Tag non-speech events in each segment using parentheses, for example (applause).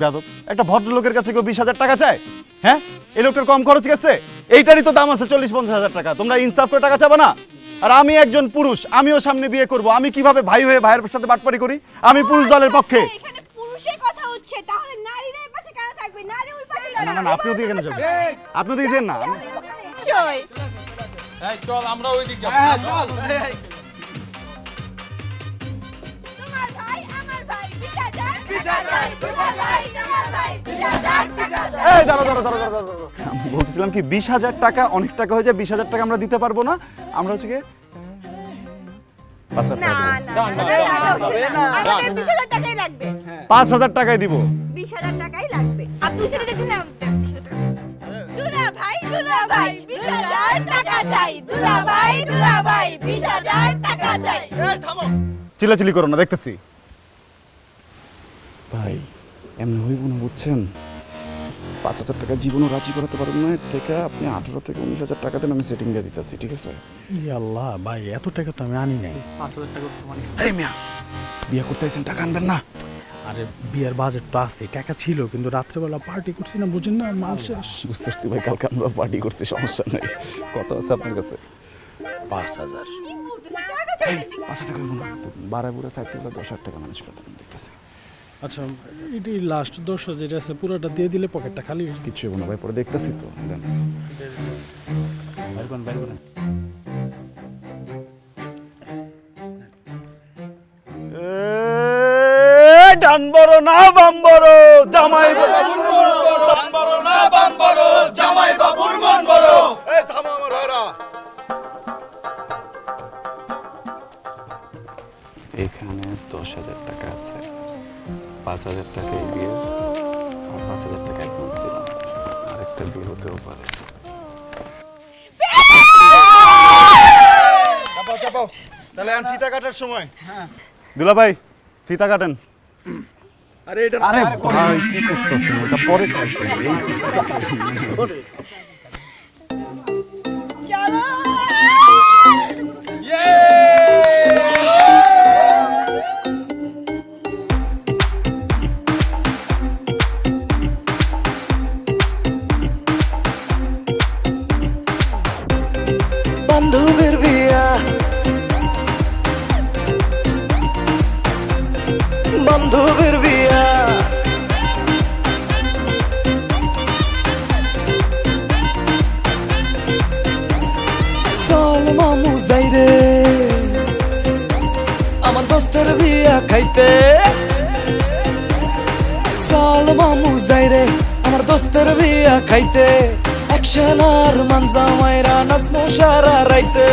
বেদব একটা ভদ্রলোকের কাছে কেউ বিশ হাজার টাকা চায়? হ্যাঁ? এই লোকটার কম খরচ গেছে? এইটারই তো দাম আছে চল্লিশ পঞ্চাশ হাজার টাকা। তোমরা ইনসাফ করে টাকা চাবে না? আর আমি একজন পুরুষ আমিও সামনে বিয়ে করব। আমি কীভাবে ভাই হয়ে ভাইয়ের সাথে বাটপারি করি? আমি পুরুষ দলের পক্ষে। এখানে পুরুষের কথা হচ্ছে তাহলে নারীরা এই পাশে কেন থাকবে? নারী ওই পাশে না আপনি ওদিকে কেন যাবেন? আপনি ওদিকে যেন না। চল আমরা ওই দিক যাব তোমার আমি বলছিলাম কি বিশ হাজার টাকা অনেক টাকা হয়ে যায় বিশ হাজার টাকা আমরা দিতে পারব না আমরা হচ্ছে কি পাঁচ হাজার টাকায় দিব বিশ হাজার টাকাই লাগবে আপনি সেটা যাচ্ছেন না বিশ হাজার টাকা দুলা ভাই দুলা ভাই বিশ হাজার টাকা চাই দুলা ভাই দুলা ভাই বিশ হাজার টাকা চাই চিল্লাচিল্লি করো না দেখতেছি ভাই এমনি হইব না বুঝছেন? পাঁচ হাজার টাকা জীবনও রাজি করাতে পারবেন না এর থেকে আপনি আঠারো থেকে উনিশ হাজার টাকা দেন আমি সেটিং দিয়ে দিতেছি ঠিক আছে? ই আল্লাহ ভাই এত টাকা তো আমি আনি নাই। পাঁচ এই মিয়া বিয়ে করতে আইছেন টাকা আনবেন না। আরে বিয়ের বাজেট তো আছে টাকা ছিল কিন্তু রাত্রেবেলা পার্টি করছি না বুঝেন না মাল শেষ। বুঝতে পারছি ভাই কালকে আমরা পার্টি করছি সমস্যা নেই। কত আছে আপনার কাছে? পাঁচ হাজার। টাকা পাঁচ হাজার টাকা বারো বুড়া সাইড থেকে দশ হাজার টাকা মানুষ করতে দেখতেছি। আচ্ছা এটি লাস্ট দশ যেটা আছে পুরোটা দিয়ে দিলে পকেটটা খালি কিছু। না ভাই পরে দেখতেছি তো। ডান বড় না বাম বড় জামাই হাজার টাকা আছে। পাঁচ হাজার টাকা এই বিয়ে। আর পাঁচ হাজার টাকা অ্যাডভান্স দিলাম। আরেকটা বিয়ে হতেও পারে। চাপাও চাপাও। তাহলে এখন ফিতা কাটার সময়। দুলা ভাই ফিতা কাটেন। আরে এটা আরে ভাই কি করতেছেন? ওটা পরে কাটবেন। বান্ধবের বিয়া। বান্ধবের বিয়া। চল মামু যাই রে। আমার দোস্তের বিয়া খাইতে। চল মামু যাই রে, আমার দোস্তের বিয়া খাইতে। আর মানজা মাইরা নাজমো সারা রাইতে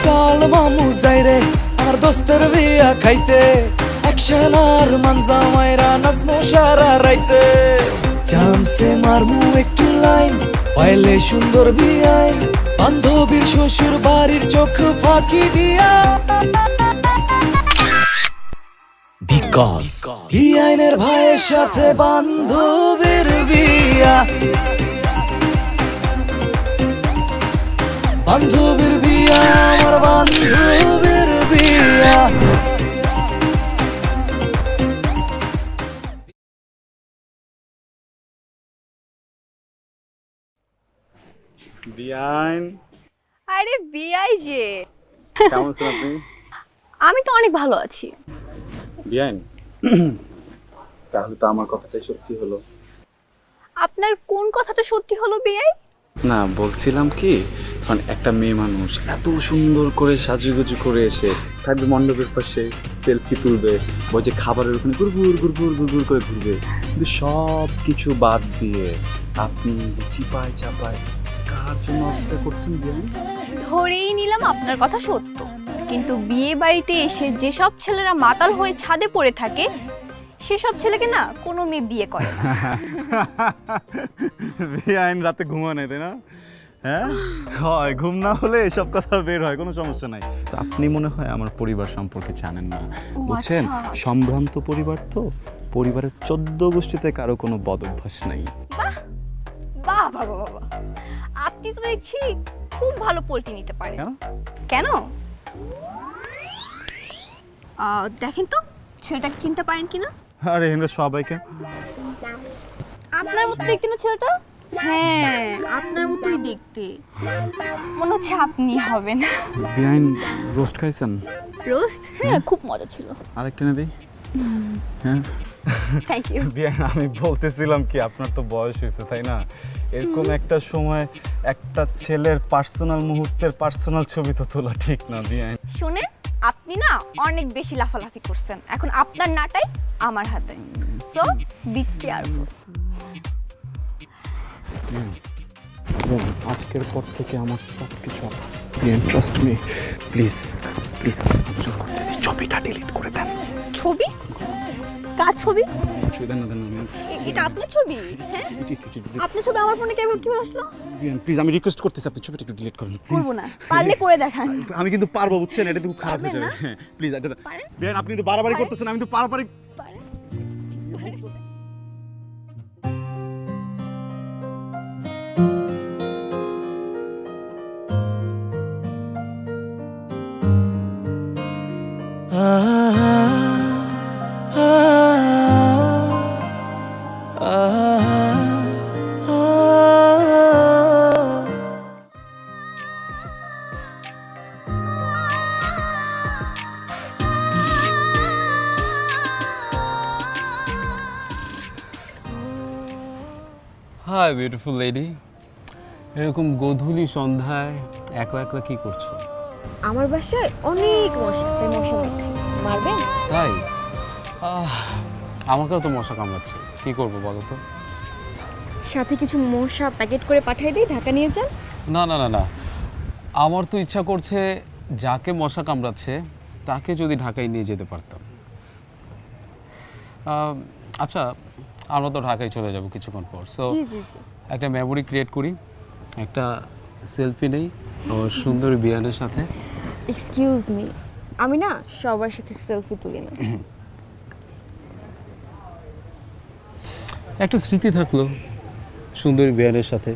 চল মামু যাই রে আমার দোস্তের বিয়া খাইতে আর মানজা মাইরা নাজমো সারা রাইতে চান্সে মারমু একটু লাইন পাইলে সুন্দর বিয়াই বান্ধবীর শ্বশুর বাড়ির চোখ ফাঁকি দিয়া বিকজ বিআইনের ভাইয়ের সাথে বান্ধবীর বিয়া। বান্ধবীর বিয়া আমার বান্ধবীর বিয়া। বিয়াইন আরে বিআই যে। কেমন আছেন আপনি? আমি তো অনেক ভালো আছি। বিয়াইন তাহলে তো আমার কথাটাই সত্যি হলো। আপনার কোন কথাটা সত্যি হলো বিআই? না বলছিলাম কি কারণ একটা মেয়ে মানুষ এত সুন্দর করে সাজুগুজু করে এসে থাকবে মণ্ডপের পাশে সেলফি তুলবে ওই যে খাবারের ওখানে গুড়গুড় গুড়গুড় গুড়গুড় করে ঘুরবে। কিন্তু সব কিছু বাদ দিয়ে আপনি যে চিপায় চাপায় কার জন্য অপেক্ষা করছেন ধরেই নিলাম আপনার কথা সত্য। কিন্তু বিয়ে বাড়িতে এসে যেসব ছেলেরা মাতাল হয়ে ছাদে পড়ে থাকে সেসব ছেলেকে না কোনো মেয়ে বিয়ে করে না। (laughs) বিয়াইন রাতে ঘুমানো তাই না? হ্যাঁ? হয় ঘুম না হলে এসব কথা বের হয় কোনো সমস্যা নাই। তো আপনি মনে হয় আমার পরিবার সম্পর্কে জানেন না। বুঝছেন? আচ্ছা। সম্ভ্রান্ত পরিবার তো পরিবারের চোদ্দ গোষ্ঠীতে কারও কোনো বদ অভ্যাস নাই। বাহ! বাবা বাবা আপনি তো দেখছি খুব ভালো পোল্ট্রি নিতে পারে কেন? দেখেন তো ছেলেটাকে চিনতে পারেন কিনা? আরে এখানে সবাইকে। আপনার মতো দেখতে না ছেলেটা? হ্যাঁ আপনার মতোই দেখতে। মনে হচ্ছে আপনি হবেন। বিহাইন্ড রোস্ট খাইছেন? রোস্ট হ্যাঁ খুব মজা ছিল। আরেকটা নেবে হ্যাঁ? থ্যাংক ইউ বিয়ান আমি বলতেছিলাম কি আপনার তো বয়স হয়েছে তাই না? এরকম একটা সময় একটা ছেলের পার্সোনাল মুহূর্তের পার্সোনাল ছবি তো তোলা ঠিক না বিয়ান। শুনে আপনি না অনেক বেশি লাফালাফি করছেন। এখন আপনার নাটাই আমার হাতে। সো বি কেয়ারফুল আজকের পর থেকে আমার সব কিছু বিয়ান ট্রাস্ট মি প্লিজ প্লিজ ছবিটা ডিলিট করে দেন। ছবি? কার ছবি? এটা আপনার ছবি? হ্যাঁ? আপনার ছবি আমার ফোনে কেমন কীভাবে আসলো? প্লিজ আমি রিকোয়েস্ট করতেছি আপনি ছবিটা একটু ডিলিট করুন প্লিজ করব না। পারলে করে দেখান। আমি কিন্তু পারব বুঝছেন? এটা খুব খারাপ হয়ে যাবে হ্যাঁ প্লিজ এটা? আপনি কিন্তু বাড়াবাড়ি করতেছেন আমি তো বাড়াবাড়ি হাই বিউটিফুল লেডি এরকম গোধূলি সন্ধ্যায় একলা একলা কি করছ? আমার বাসায় অনেক মশা তাই মশা মারছি মারবেন? তাই? আহ, আমাকেও তো মশা কামড়াচ্ছে। কি করব বলো তো? সাথে কিছু মশা প্যাকেট করে পাঠিয়ে দিই ঢাকা নিয়ে যান। না না না না। আমার তো ইচ্ছা করছে যাকে মশা কামড়াচ্ছে তাকে যদি ঢাকায় নিয়ে যেতে পারতাম। আহ, আচ্ছা আমরা তো ঢাকায় চলে যাব কিছুক্ষণ পর। সো একটা মেমোরি ক্রিয়েট করি একটা সেলফি নেই আমার সুন্দর বিয়ানের সাথে। এক্সকিউজ মি আমি না সবার সাথে সেলফি তুলি না। (clears throat) একটা স্মৃতি থাকল সুন্দরী বিয়ানের সাথে।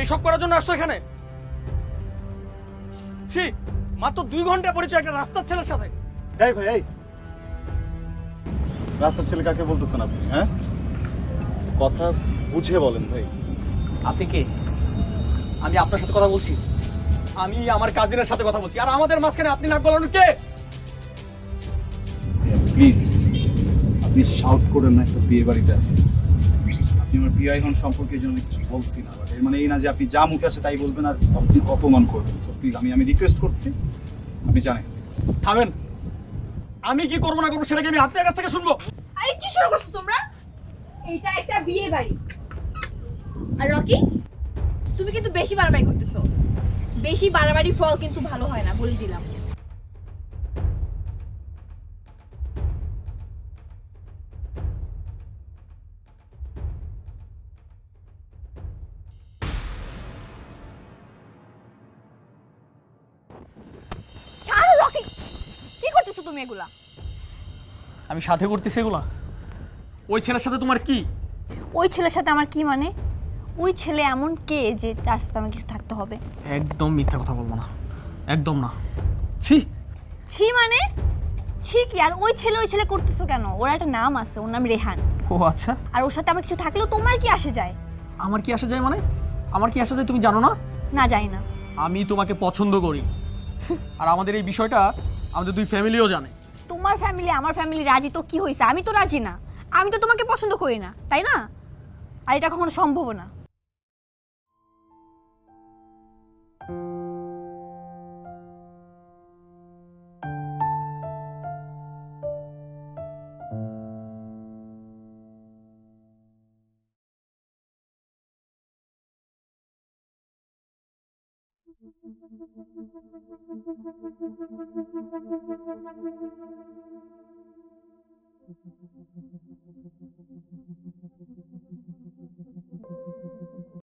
এইসব করার জন্য আসছো এখানে? ছি মাত্র দুই ঘণ্টা পরিচয় একটা রাস্তার ছেলের সাথে। এই ভাই এই। রাস্তার ছেলে কাকে বলতেছেন আপনি হ্যাঁ? কথা বুঝে বলেন ভাই। আপনি কে? আমি আপনার সাথে কথা বলছি। আমি আমার কাজিনের সাথে কথা বলছি। আর আমাদের মাঝখানে আপনি নাক গলানো কে? প্লিজ আপনি শাউট করেন না একটা বিয়ে বাড়িতে আছে। আপনি আমার বিয়ে এখন সম্পর্কে জন্য কিছু বলছি না। এর মানে এই না যে আপনি যা মুখে আসে তাই বলবেন আর আপনি অপমান করবেন। সো প্লিজ আমি আমি রিকোয়েস্ট করছি, আপনি জানেন। থামেন। আমি কি করব না করব সেটাকে আমি আপনার কাছ থেকে শুনব? আরে, কি শুরু করছ তোমরা? এইটা একটা বিয়ে বাড়ি। আর রকি, তুমি কিন্তু বেশি বাড়াবাড়ি করতেছো। বেশি বাড়াবাড়ি ফল কিন্তু ভালো হয় না, বলে দিলাম। করতেছো তুমি এগুলা। আমি সাথে করতেছি এগুলা? ওই ছেলের সাথে তোমার কি? ওই ছেলের সাথে আমার কি মানে? ওই ছেলে এমন কে যে তার সাথে আমার কিছু থাকতে হবে? একদম মিথ্যা কথা বলব না। একদম না। ছি! ছি মানে? ছি কি? আর ওই ছেলে ওই ছেলে করতেছো কেন? ওর একটা নাম আছে ওর নাম রেহান। ও আচ্ছা। আর ওর সাথে আমার কিছু থাকলেও তোমার কি আসে যায়? আমার কি আসা যায় মানে? আমার কি আসা যায় তুমি জানো না? না যাই না। আমি তোমাকে পছন্দ করি। (laughs) আর আমাদের এই বিষয়টা আমাদের দুই ফ্যামিলিও জানে। তোমার ফ্যামিলি আমার ফ্যামিলি রাজি, তো কি হয়েছে? আমি তো রাজি না। আমি তো তোমাকে পছন্দ করি না, তাই না? আর এটা কখনো সম্ভব না।